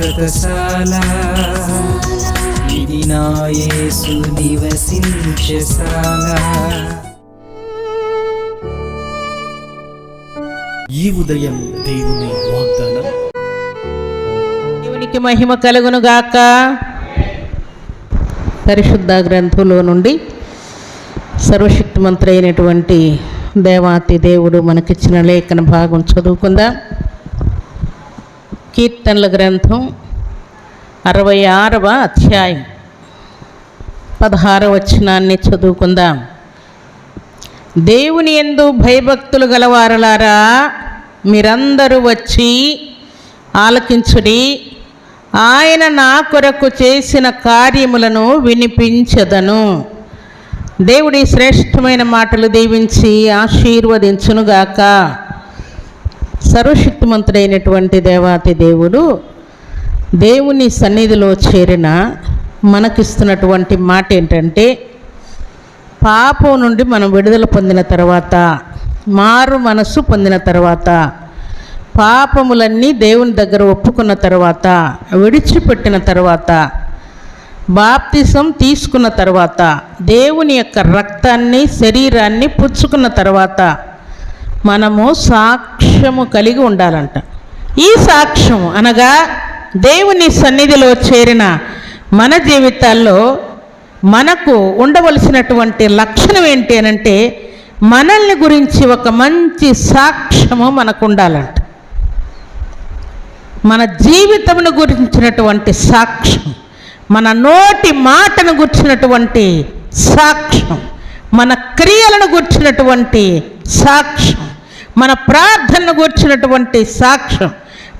శాశ్వతశాల ఇది నా యేసు నివసించశాల ఈ ఉదయం దేవుని వాగ్దానం. దేవునికి మహిమ కలుగును గాక పరిశుద్ధ గ్రంథంలో నుండి సర్వశక్తిమంతుడు అయినటువంటి దేవాతి దేవుడు మనకిచ్చిన లేఖన భాగం చదువుకుందాం. కీర్తనల గ్రంథం అరవై ఆరవ అధ్యాయం పదహార వచనాన్ని చదువుకుందాం. దేవుని ఎందు భయభక్తులు గలవారలారా మీరందరూ వచ్చి ఆలకించుడి ఆయన నా కొరకు చేసిన కార్యములను వినిపించదను. దేవుడి శ్రేష్టమైన మాటలు దీవించి ఆశీర్వదించునుగాక. సర్వశక్తిమంతుడైనటువంటి దేవాతి దేవుడు దేవుని సన్నిధిలో చేరిన మనకిస్తున్నటువంటి మాట ఏంటంటే పాపం నుండి మనం విడుదల పొందిన తర్వాత మారు మనస్సు పొందిన తర్వాత పాపములన్నీ దేవుని దగ్గర ఒప్పుకున్న తర్వాత విడిచిపెట్టిన తర్వాత బాప్తిసం తీసుకున్న తర్వాత దేవుని యొక్క రక్తాన్ని శరీరాన్ని పుచ్చుకున్న తర్వాత మనము సాక్ష్యము కలిగి ఉండాలంట. ఈ సాక్ష్యం అనగా దేవుని సన్నిధిలో చేరిన మన జీవితాల్లో మనకు ఉండవలసినటువంటి లక్షణం ఏంటి అనంటే మనల్ని గురించి ఒక మంచి సాక్ష్యము మనకు ఉండాలంట మన జీవితమును గురించినటువంటి సాక్ష్యం మన నోటి మాటను గుర్చినటువంటి సాక్ష్యం. మన క్రియలను గూర్చినటువంటి సాక్ష్యం మన ప్రార్థనను గూర్చినటువంటి సాక్ష్యం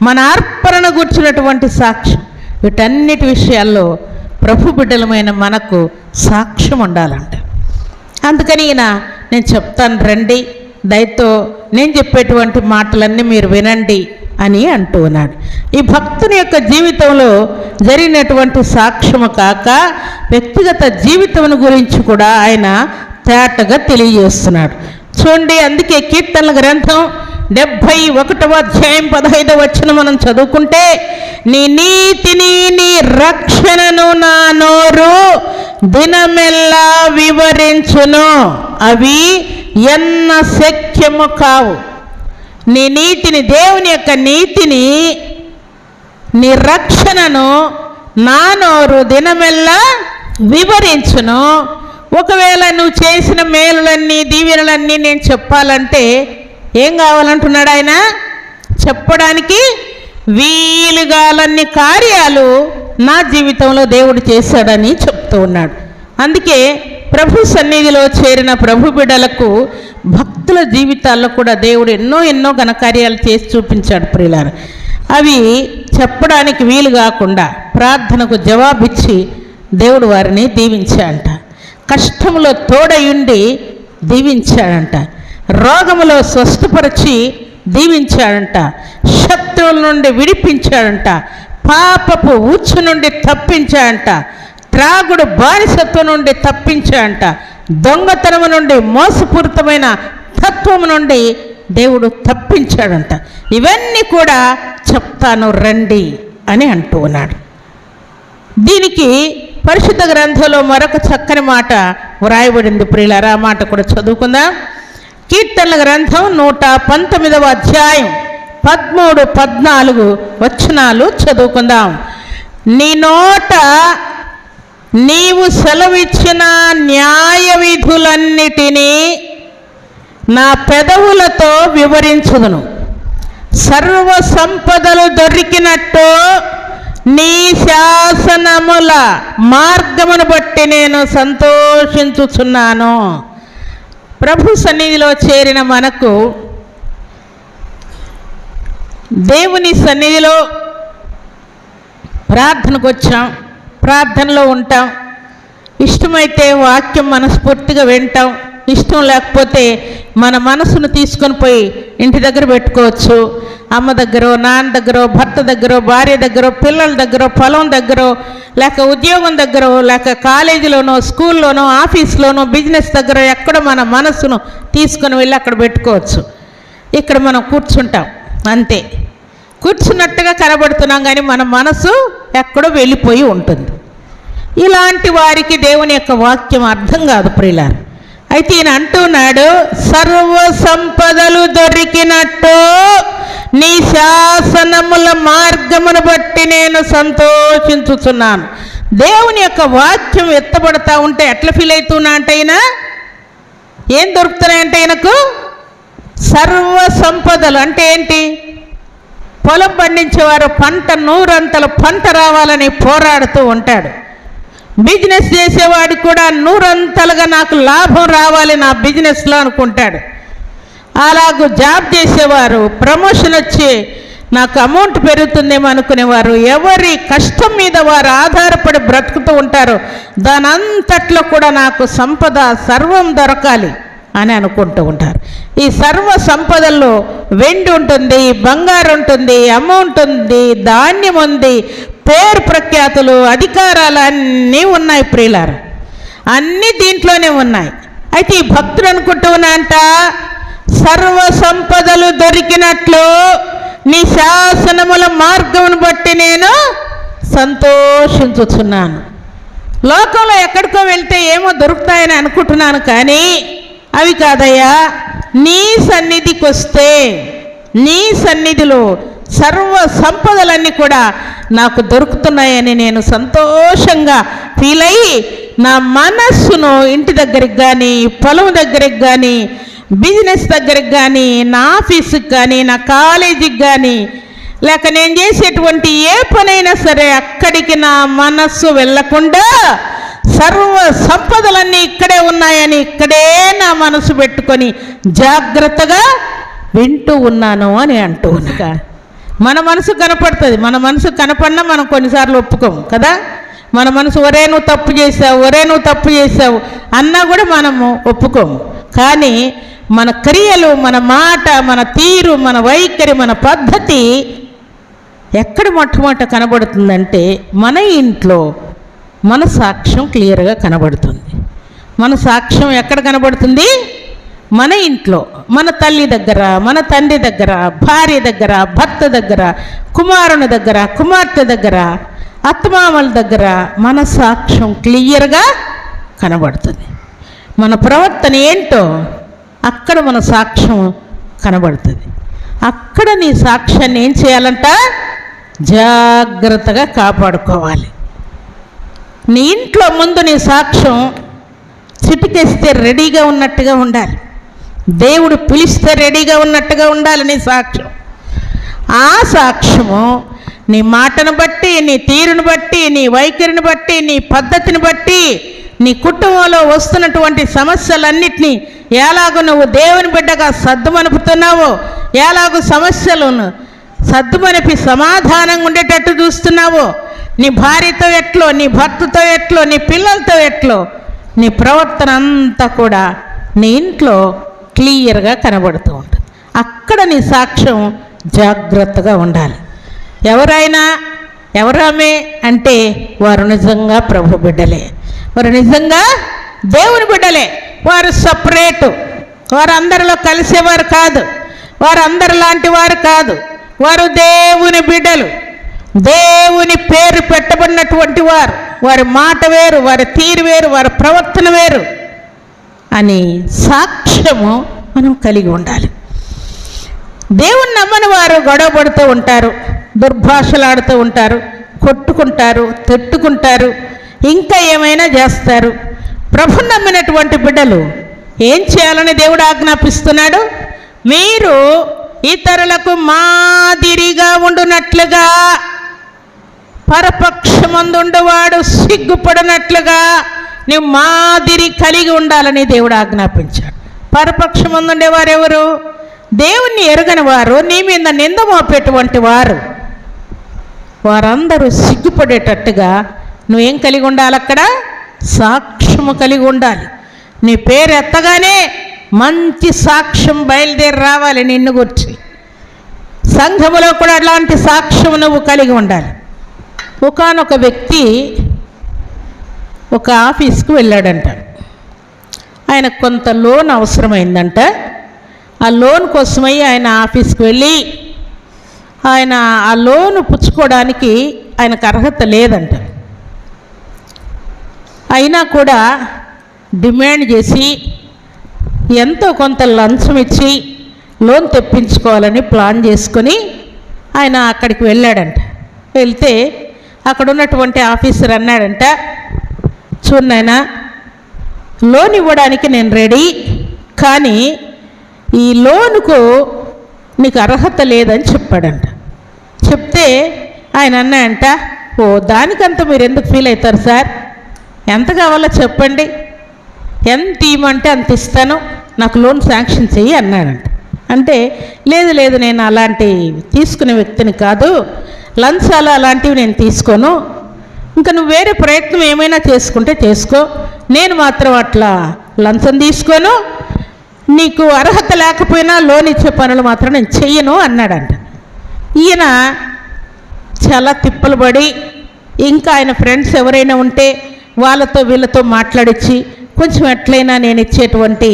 మన అర్పణను గూర్చినటువంటి సాక్ష్యం. వీటన్నిటి విషయాల్లో ప్రభు బిడ్డలమైన మనకు సాక్ష్యం ఉండాలంట. అందుకని ఈయన నేను చెప్తాను రండి దయతో నేను చెప్పేటువంటి మాటలన్నీ మీరు వినండి అని అంటూ ఉన్నాడు. ఈ భక్తుని యొక్క జీవితంలో జరిగినటువంటి సాక్ష్యము కాక వ్యక్తిగత జీవితం గురించి కూడా ఆయన తేటగా తెలియజేస్తున్నాడు. చూడండి అందుకే కీర్తనల గ్రంథం డెబ్భై ఒకటవ అధ్యాయం పదహైదవ వచ్చిన మనం చదువుకుంటే నీ నీతిని నీ రక్షణను నా నోరు దినమెల్లా వివరించును. అవి ఎన్న శక్యము కావు. నీ నీతిని దేవుని యొక్క నీతిని నీ రక్షణను నా నోరు దినమెల్లా వివరించును. ఒకవేళ నువ్వు చేసిన మేలులన్నీ దీవెనలన్నీ నేను చెప్పాలంటే ఏం కావాలంటున్నాడు ఆయన? చెప్పడానికి వీలుగాలన్ని కార్యాలు నా జీవితంలో దేవుడు చేశాడని చెప్తూ ఉన్నాడు. అందుకే ప్రభు సన్నిధిలో చేరిన ప్రభు బిడలకు భక్తుల జీవితాల్లో కూడా దేవుడు ఎన్నో ఎన్నో ఘనకార్యాలు చేసి చూపించాడు ప్రియులారు. అవి చెప్పడానికి వీలు కాకుండా ప్రార్థనకు జవాబిచ్చి దేవుడు వారిని దీవించాడంట. కష్టంలో తోడయుండి దీవించాడంట. రోగములో స్వస్థపరిచి దీవించాడంట. శత్రువుల నుండి విడిపించాడంట. పాపపు ఉచ్చు నుండి తప్పించాడంట. త్రాగుడు బానిసత్వం నుండి తప్పించాడంట. దొంగతనము నుండి మోసపూరితమైన తత్వము నుండి దేవుడు తప్పించాడంట. ఇవన్నీ కూడా చెప్తాను రండి అని అంటూ ఉన్నాడు. దీనికి పరిశుద్ధ గ్రంథంలో మరొక చక్కని మాట వ్రాయబడింది ప్రియులారా మాట కూడా చదువుకుందాం. కీర్తనల గ్రంథం నూట పంతొమ్మిదవ అధ్యాయం పదమూడు పద్నాలుగు వచనాలు చదువుకుందాం. నీ నోట నీవు సెలవిచ్చిన న్యాయ విధులన్నిటినీ నా పెదవులతో వివరించుదును. సర్వ సంపదలు దొరికినట్టు నీ శాసనముల మార్గమును బట్టి నేను సంతోషించుచున్నాను. ప్రభు సన్నిధిలో చేరిన మనకు దేవుని సన్నిధిలో ప్రార్థనకు వచ్చాం ప్రార్థనలో ఉంటాం. ఇష్టమైతే వాక్యం మనస్ఫూర్తిగా వింటాం. ఇష్టం లేకపోతే మన మనసును తీసుకొని పోయి ఇంటి దగ్గర పెట్టుకోవచ్చు. అమ్మ దగ్గర నాన్న దగ్గర భర్త దగ్గర భార్య దగ్గర పిల్లల దగ్గర పొలం దగ్గర లేక ఉద్యోగం దగ్గర లేక కాలేజీలోనో స్కూల్లోనో ఆఫీస్లోనో బిజినెస్ దగ్గర ఎక్కడ మన మనసును తీసుకొని వెళ్ళి అక్కడ పెట్టుకోవచ్చు. ఇక్కడ మనం కూర్చుంటాం అంతే. కూర్చున్నట్టుగా కనబడుతున్నాం కానీ మన మనసు ఎక్కడో వెళ్ళిపోయి ఉంటుంది. ఇలాంటి వారికి దేవుని యొక్క వాక్యం అర్థం కాదు ప్రియులారు. అయితే ఈయన అంటున్నాడు సర్వ సంపదలు దొరికినట్టు నీ శాసనముల మార్గమును బట్టి నేను సంతోషించుతున్నాను దేవుని యొక్క వాక్యం ఎత్తబడతా ఉంటే ఎట్లా ఫీల్ అవుతున్నా అంటే ఆయన ఏం దొరుకుతున్నాయంటే ఆయనకు సర్వ సంపదలు అంటే ఏంటి? పొలం పండించేవారు పంట నూరంతల పంట రావాలని పోరాడుతూ ఉంటాడు. బిజినెస్ చేసేవాడు కూడా నూరంతలుగా నాకు లాభం రావాలి నా బిజినెస్లో అనుకుంటాడు. అలాగూ జాబ్ చేసేవారు ప్రమోషన్ వచ్చి నాకు అమౌంట్ పెరుగుతుందేమో అనుకునేవారు. ఎవరి కష్టం మీద వారు ఆధారపడి బ్రతుకుతూ ఉంటారు దాని అంతట్లో కూడా నాకు సంపద సర్వం దొరకాలి అని అనుకుంటూ ఉంటారు. ఈ సర్వ సంపదల్లో వెండి ఉంటుంది బంగారు ఉంటుంది అమౌంట్ ఉంది ధాన్యం ఉంది పేరు ప్రఖ్యాతులు అధికారాలు అన్నీ ఉన్నాయి ప్రియులారు. అన్నీ దీంట్లోనే ఉన్నాయి. అయితే ఈ భక్తుడు అనుకుంటున్నాంట సర్వ సంపదలు దొరికినట్లు నీ శాసనముల మార్గమును బట్టి నేను సంతోషించుచున్నాను. లోకంలో ఎక్కడికో వెళ్తే ఏమో దొరుకుతాయని అనుకుంటున్నాను కానీ అవి కాదయ్యా నీ సన్నిధికి వస్తే నీ సన్నిధిలో సర్వ సంపదలన్నీ కూడా నాకు దొరుకుతున్నాయని నేను సంతోషంగా ఫీల్ అయ్యి నా మనస్సును ఇంటి దగ్గరికి కానీ పొలం దగ్గరికి కానీ బిజినెస్ దగ్గరికి కానీ నా ఆఫీసుకి కానీ నా కాలేజీకి కానీ లేక నేను చేసేటువంటి ఏ పనైనా సరే అక్కడికి నా మనస్సు వెళ్ళకుండా సర్వ సంపదలన్నీ ఇక్కడే ఉన్నాయని ఇక్కడే నా మనసు పెట్టుకొని జాగ్రత్తగా వింటూ ఉన్నాను అని అంటూ ఉన్నాను. మన మనసు కనపడుతుంది. మన మనసు కనపడినా మనం కొన్నిసార్లు ఒప్పుకోము కదా? మన మనసు ఒరే నువ్వు తప్పు చేసావు ఒరే నువ్వు తప్పు చేసావు అన్నా కూడా మనము ఒప్పుకోము. కానీ మన క్రియలు మన మాట మన తీరు మన వైఖరి మన పద్ధతి ఎక్కడ మొట్టమొదట కనబడుతుందంటే మన ఇంట్లో మన సాక్ష్యం క్లియర్గా కనబడుతుంది. మన సాక్ష్యం ఎక్కడ కనబడుతుంది? మన ఇంట్లో మన తల్లి దగ్గర మన తండ్రి దగ్గర భార్య దగ్గర భర్త దగ్గర కుమారుని దగ్గర కుమార్తె దగ్గర అత్తమామల దగ్గర మన సాక్ష్యం క్లియర్గా కనబడుతుంది. మన ప్రవర్తన ఏంటో అక్కడ మన సాక్ష్యం కనబడుతుంది. అక్కడ నీ సాక్ష్యాన్ని ఏం చేయాలంట? జాగ్రత్తగా కాపాడుకోవాలి. నీ ఇంట్లో ముందు నీ సాక్ష్యం చిటికేస్తే రెడీగా ఉన్నట్టుగా ఉండాలి. దేవుడు పిలిస్తే రెడీగా ఉన్నట్టుగా ఉండాలి నీ సాక్ష్యం. ఆ సాక్ష్యము నీ మాటను బట్టి నీ తీరును బట్టి నీ వైఖరిని బట్టి నీ పద్ధతిని బట్టి నీ కుటుంబంలో వస్తున్నటువంటి సమస్యలన్నిటినీ ఎలాగో నువ్వు దేవుని బిడ్డగా సర్దుమనుపుతున్నావో ఎలాగో సమస్యలను సర్దుమనిపి సమాధానంగా ఉండేటట్టు చూస్తున్నావో నీ భార్యతో ఎట్లో నీ భర్తతో ఎట్లో నీ పిల్లలతో ఎట్లో నీ ప్రవర్తన అంతా కూడా నీ ఇంట్లో క్లియర్గా కనబడుతూ ఉంటుంది. అక్కడ నీ సాక్ష్యం జాగ్రత్తగా ఉండాలి. ఎవరైనా ఎవరామే అంటే వారు నిజంగా ప్రభు బిడ్డలే. వారు నిజంగా దేవుని బిడ్డలే. వారు సపరేటు. వారు అందరిలో కలిసేవారు కాదు. వారు లాంటి వారు కాదు. వారు దేవుని బిడ్డలు. దేవుని పేరు పెట్టబడినటువంటి వారు. వారి మాట వేరు వారి తీరు వేరు వారి ప్రవర్తన వేరు. అని సాక్ష్యము మనం కలిగి ఉండాలి. దేవుణ్ణి నమ్మని వారు గొడవ పడుతూ ఉంటారు దుర్భాషలాడుతూ ఉంటారు కొట్టుకుంటారు తిట్టుకుంటారు ఇంకా ఏమైనా చేస్తారు. ప్రభు నమ్మినటువంటి బిడ్డలు ఏం చేయాలని దేవుడు ఆజ్ఞాపిస్తున్నాడు? మీరు ఇతరులకు మాదిరిగా ఉండునట్లుగా పరపక్షమందుండువాడు సిగ్గుపడినట్లుగా నీ మాదిరి కలిగి ఉండాలని దేవుడు ఆజ్ఞాపించాడు. పరపక్షమందుండేవారు ఎవరు దేవుణ్ణి ఎరగని వారు నీ మీద నింద మోపేటువంటి వారు. వారందరూ సిగ్గుపడేటట్టుగా నువ్వేం కలిగి ఉండాలి అక్కడ? సాక్ష్యము కలిగి ఉండాలి. నీ పేరు ఎత్తగానే మంచి సాక్ష్యం బయలుదేరి రావాలి నిన్ను గుర్చి. సంఘములో కూడా అలాంటి సాక్ష్యం నువ్వు కలిగి ఉండాలి. ఒకనొక వ్యక్తి ఒక ఆఫీస్కి వెళ్ళాడంట. ఆయనకు కొంత లోన్ అవసరమైందంట. ఆ లోన్ కోసమై ఆయన ఆఫీస్కి వెళ్ళి ఆయన ఆ లోన్ పుచ్చుకోవడానికి ఆయనకు అర్హత లేదంట. అయినా కూడా డిమాండ్ చేసి ఎంతో కొంత లంచం ఇచ్చి లోన్ తెప్పించుకోవాలని ప్లాన్ చేసుకొని ఆయన అక్కడికి వెళ్ళాడంట. వెళ్తే అక్కడ ఉన్నటువంటి ఆఫీసర్ అన్నాడంట చూడు నాయనా. లోన్ ఇవ్వడానికి నేను రెడీ కానీ ఈ లోనుకు నీకు అర్హత లేదని చెప్పాడంట. చెప్తే ఆయన అన్నాయంట ఓ దానికంత మీరు ఎందుకు ఫీల్ అవుతారు సార్? ఎంత కావాలో చెప్పండి. ఎంత ఇవ్వమంటే అంత ఇస్తాను నాకు లోన్ శాంక్షన్ చెయ్యి అన్నాడంట. అంటే లేదు లేదు నేను అలాంటి తీసుకునే వ్యక్తిని కాదు లంచాలు అలాంటివి నేను తీసుకోను ఇంకా నువ్వు వేరే ప్రయత్నం ఏమైనా చేసుకుంటే చేసుకో. నేను మాత్రం అట్లా లంచం తీసుకోను. నీకు అర్హత లేకపోయినా లోన్ ఇచ్చే పనులు మాత్రం నేను చెయ్యను అన్నాడంట. ఈయన చాలా తిప్పలు పడి ఇంకా ఆయన ఫ్రెండ్స్ ఎవరైనా ఉంటే వాళ్ళతో వీళ్ళతో మాట్లాడించి కొంచెం ఎట్లయినా నేను ఇచ్చేటువంటి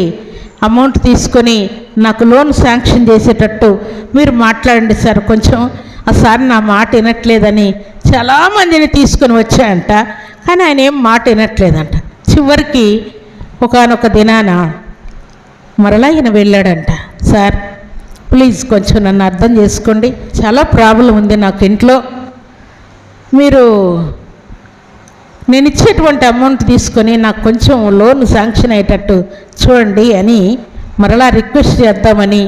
అమౌంట్ తీసుకొని నాకు లోన్ శాంక్షన్ చేసేటట్టు మీరు మాట్లాడండి సార్ కొంచెం. ఆ సార్ నా మాట వినట్లేదని చాలామందిని తీసుకొని వచ్చాయంట కానీ ఆయన ఏం మాట వినట్లేదంట. చివరికి ఒకానొక దినాన మరలా ఈయన వెళ్ళాడంట సార్ ప్లీజ్ కొంచెం నన్ను అర్థం చేసుకోండి. చాలా ప్రాబ్లం ఉంది నాకు ఇంట్లో. మీరు నేను ఇచ్చేటువంటి అమౌంట్ తీసుకొని నాకు కొంచెం లోన్ శాంక్షన్ అయ్యేటట్టు చూడండి అని మరలా రిక్వెస్ట్ చేద్దామని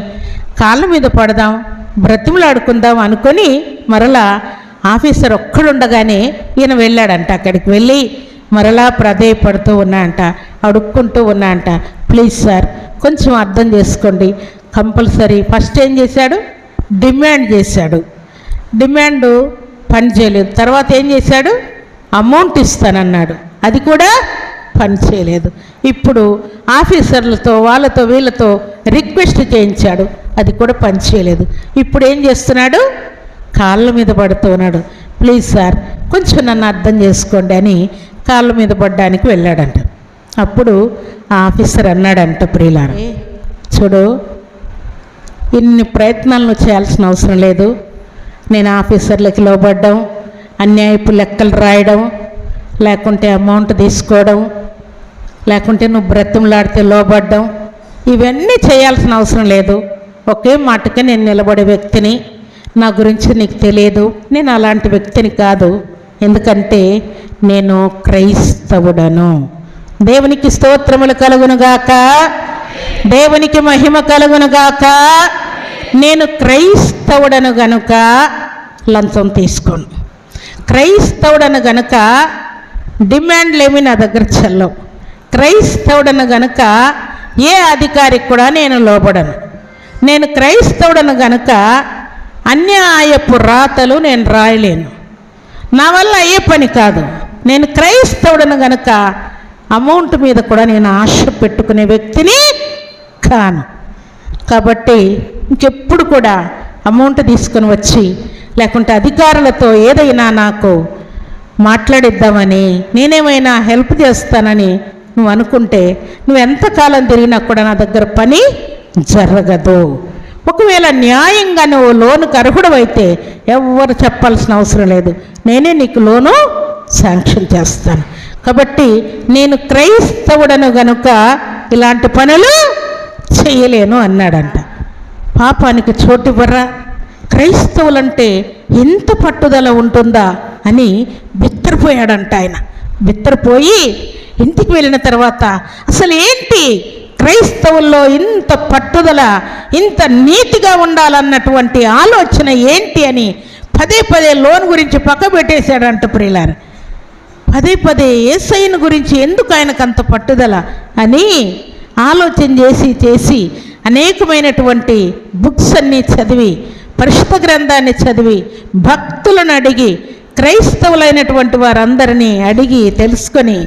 కాళ్ళ మీద పడదాం. బ్రతిమలాడుకుందాం అనుకొని మరలా ఆఫీసర్ ఒక్కడుండగానే ఈయన వెళ్ళాడంట అక్కడికి వెళ్ళి మరలా ప్రాధేయపడుతూ ఉన్నా అంట అడుక్కుంటూ ఉన్నా అంట ప్లీజ్ సార్ కొంచెం అర్థం చేసుకోండి. కంపల్సరీ ఫస్ట్ ఏం చేశాడు? డిమాండ్ చేశాడు. డిమాండ్ పని చేయలేదు. తర్వాత ఏం చేశాడు? అమౌంట్ ఇస్తానన్నాడు. అది కూడా పని చేయలేదు. ఇప్పుడు ఆఫీసర్లతో వాళ్ళతో వీళ్ళతో రిక్వెస్ట్ చేయించాడు. అది కూడా పని చేయలేదు. ఇప్పుడు ఏం చేస్తున్నాడు? కాళ్ళ మీద పడుతూ ఉన్నాడు. ప్లీజ్ సార్ కొంచెం నన్ను అర్థం చేసుకోండి అని కాళ్ళ మీద పడడానికి వెళ్ళాడంట. అప్పుడు ఆ ఆఫీసర్ అన్నాడంట ప్రియులారా చూడు ఇన్ని ప్రయత్నాలు నువ్వు చేయాల్సిన అవసరం లేదు. నేను ఆఫీసర్లకి లోబడ్డం అన్యాయపు లెక్కలు రాయడం లేకుంటే అమౌంట్ తీసుకోవడం లేకుంటే నువ్వు బ్రతిమలాడితే లోబడ్డం ఇవన్నీ చేయాల్సిన అవసరం లేదు. ఒకే మాటకి నేను నిలబడే వ్యక్తిని నా గురించి నీకు తెలియదు. నేను అలాంటి వ్యక్తిని కాదు. ఎందుకంటే నేను క్రైస్తవుడను. దేవునికి స్తోత్రములు కలుగునుగాక దేవునికి మహిమ కలుగునుగాక నేను క్రైస్తవుడను గనుక లంచం తీసుకోను. క్రైస్తవుడను గనుక డిమాండ్లేమి నా దగ్గర చెల్లవు. క్రైస్తవుడను గనుక ఏ అధికారికి కూడా నేను లోబడను. నేను క్రైస్తవుడను గనుక అన్యాయపు రాతలు నేను రాయలేను. నా వల్ల అయ్యే పని కాదు. నేను క్రైస్తవుడను గనుక అమౌంట్ మీద కూడా నేను ఆశ పెట్టుకునే వ్యక్తిని కాను. కాబట్టి ఇంకెప్పుడు కూడా అమౌంట్ తీసుకొని వచ్చి లేకుంటే అధికారులతో ఏదైనా నాకు మాట్లాడిద్దామని నేనేమైనా హెల్ప్ చేస్తానని నువ్వు అనుకుంటే నువ్వు ఎంతకాలం తిరిగినా కూడా నా దగ్గర పని జరగదు. ఒకవేళ న్యాయంగా నువ్వు లోనుకు అర్హుడవైతే ఎవ్వరు చెప్పాల్సిన అవసరం లేదు. నేనే నీకు లోను శాంక్షన్ చేస్తాను. కాబట్టి నేను క్రైస్తవుడను గనుక ఇలాంటి పనులు చేయలేను అన్నాడంట. పాపానికి చోటివ్వరా క్రైస్తవులంటే ఎంత పట్టుదల ఉంటుందా అని బిత్తరపోయాడంట ఆయన. బిత్తరపోయి ఇంటికి వెళ్ళిన తర్వాత అసలు ఏంటి క్రైస్తవుల్లో ఇంత పట్టుదల ఇంత నీతిగా ఉండాలన్నటువంటి ఆలోచన ఏంటి అని పదే పదే లోన్ గురించి పక్క పెట్టేశాడంట ప్రియులారు. పదే పదే ఏసైన్ గురించి ఎందుకు ఆయనకు అంత పట్టుదల అని ఆలోచన చేసి చేసి అనేకమైనటువంటి బుక్స్ అన్నీ చదివి పరిశుద్ధ గ్రంథాన్ని చదివి భక్తులను అడిగి క్రైస్తవులైనటువంటి వారందరినీ అడిగి తెలుసుకొని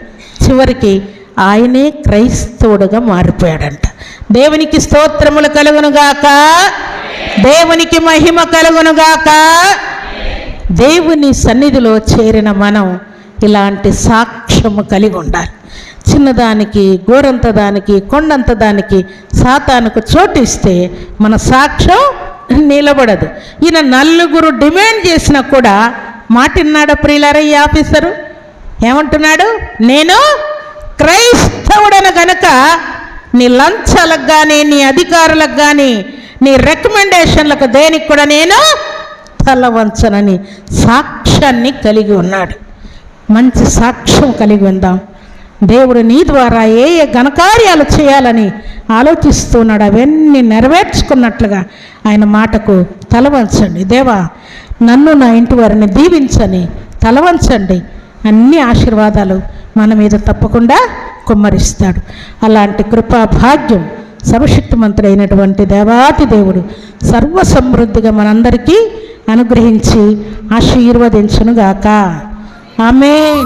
చివరికి ఆయనే క్రైస్తవుడుగా మారిపోయాడంట. దేవునికి స్తోత్రములు కలుగునుగాక దేవునికి మహిమ కలుగునుగాక దేవుని సన్నిధిలో చేరిన మనం ఇలాంటి సాక్ష్యము కలిగి ఉండాలి. చిన్నదానికి గోరంత దానికి కొండంత దానికి సాతానుకు చోటిస్తే మన సాక్ష్యం నిలబడదు. ఈయన నలుగురు డిమాండ్ చేసినా కూడా మాటిన్నాడు ప్రియులారా ఈ ఆఫీసరు? ఏమంటున్నాడు? నేను క్రైస్తవుడను గనక నీ లంచాలకు కానీ నీ అధికారులకు కానీ నీ రికమెండేషన్లకు దేనికి కూడా నేను తల వంచనని సాక్ష్యాన్ని కలిగి ఉన్నాడు. మంచి సాక్ష్యం కలిగి ఉందాం. దేవుడు నీ ద్వారా ఏ ఏ ఘనకార్యాలు చేయాలని ఆలోచిస్తున్నాడు అవన్నీ నెరవేర్చుకున్నట్లుగా ఆయన మాటకు తలవంచండి దేవా నన్ను నా ఇంటి వారిని దీవించని తలవంచండి అన్ని ఆశీర్వాదాలు మన మీద తప్పకుండా కుమ్మరిస్తాడు. అలాంటి కృపా భాగ్యం సర్వశక్తిమంతుడైనటువంటి దేవాతి దేవుడు సర్వ సమృద్ధిగా మనందరికీ అనుగ్రహించి ఆశీర్వదించునుగాక. ఆమె